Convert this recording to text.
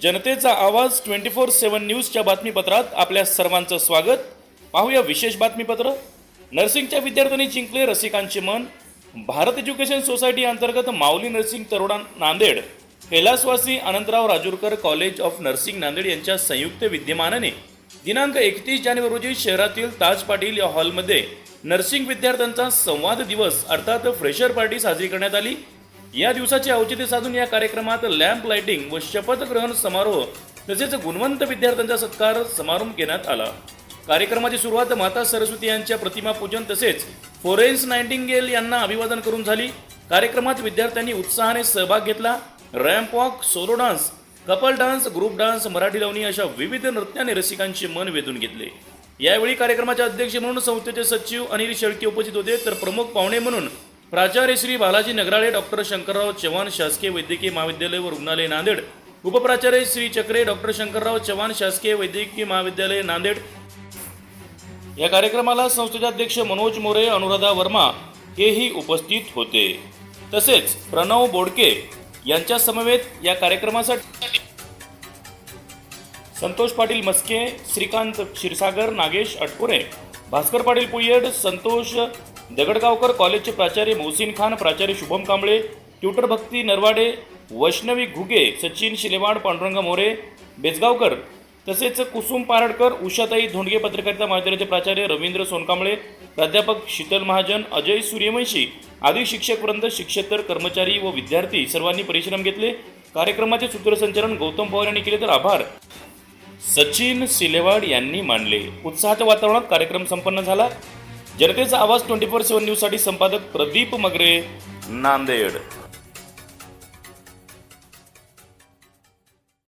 जनतेचा आवाज twenty four seven न्यूजच्या बातमीपत्रात आपल्या सर्वांचं स्वागत. पाहूया विशेष बातमीपत्र. नर्सिंगच्या विद्यार्थ्यांनी जिंकले रसिकांचे मन. भारत एज्युकेशन सोसायटी अंतर्गत माऊली नर्सिंग तरुणा नांदेड. कैलासवासी Anantrao Rajurkar college of nursing Nanded यांच्या संयुक्त विद्यमानाने दिनांक एकतीस जानेवारी रोजी शहरातील ताज पाटील या हॉलमध्ये नर्सिंग विद्यार्थ्यांचा संवाद दिवस अर्थात फ्रेशर पार्टी साजरी करण्यात आली. या दिवसाचे औचित्य साधून या कार्यक्रमात लॅम्प लाइटिंग व शपथग्रहण समारोह तसेच गुणवंत विद्यार्थ्यांचा सत्कार समारंभ घेण्यात आला. कार्यक्रमाची सुरुवात माता सरस्वती यांच्या प्रतिमा पूजन तसेच फोरेन्स नाईन्टिंगेल यांना अभिवादन करून झाली. कार्यक्रमात विद्यार्थ्यांनी उत्साहाने सहभाग घेतला. Ramp walk solo dance couple dance group dance Marathi Lavani अशा विविध नृत्याने रसिकांचे मन वेधून घेतले. यावेळी कार्यक्रमाचे अध्यक्ष म्हणून संस्थेचे सचिव अनिल शेळके उपस्थित होते. तर प्रमुख पाहुणे म्हणून प्राचार्य श्री बालाजी नगराळे डॉक्टर शंकरराव चव्हाण शासकीय वैद्यकीय महाविद्यालय व रुग्णालय नांदेड. उपप्राचार्य श्री चक्रे डॉक्टर शंकरराव चव्हाण शासकीय वैद्यकीय महाविद्यालय नांदेड. या कार्यक्रमाला संस्थेचे अध्यक्ष मनोज मोरे अनुराधा वर्मा हेही उपस्थित होते. तसेच प्रणव बोडके यांच्या समवेत या कार्यक्रमासाठी संतोष पाटील मस्के श्रीकांत क्षीरसागर नागेश अटपुरे भास्कर पाटील पुयड संतोष दगडगावकर कॉलेजचे प्राचार्य मोहसिन खान प्राचार्य शुभम कांबळे ट्युटर भक्ती नरवाडे वैष्णवी घुगे सचिन शिलेवाड पांडुरंग मोरे बेजगावकर तसेच कुसुम पारडकर उषाताई धोंडगे पत्रकारिता महाविद्यालयाचे प्राचार्य रवींद्र सोनकांबळे प्राध्यापक शीतल महाजन अजय सूर्यवंशी आदी शिक्षकवृंद शिक्षेतर कर्मचारी व विद्यार्थी सर्वांनी परिश्रम घेतले. कार्यक्रमाचे सूत्रसंचालन गौतम पवार यांनी केले तर आभार. सचिन सिलेवाड यांनी मानले उत्साहाच्या वातावरणात कार्यक्रम संपन्न झाला. जनतेचा आवाज ट्वेंटी फोर सेव्हन न्यूजसाठी संपादक प्रदीप मगरे नांदेड.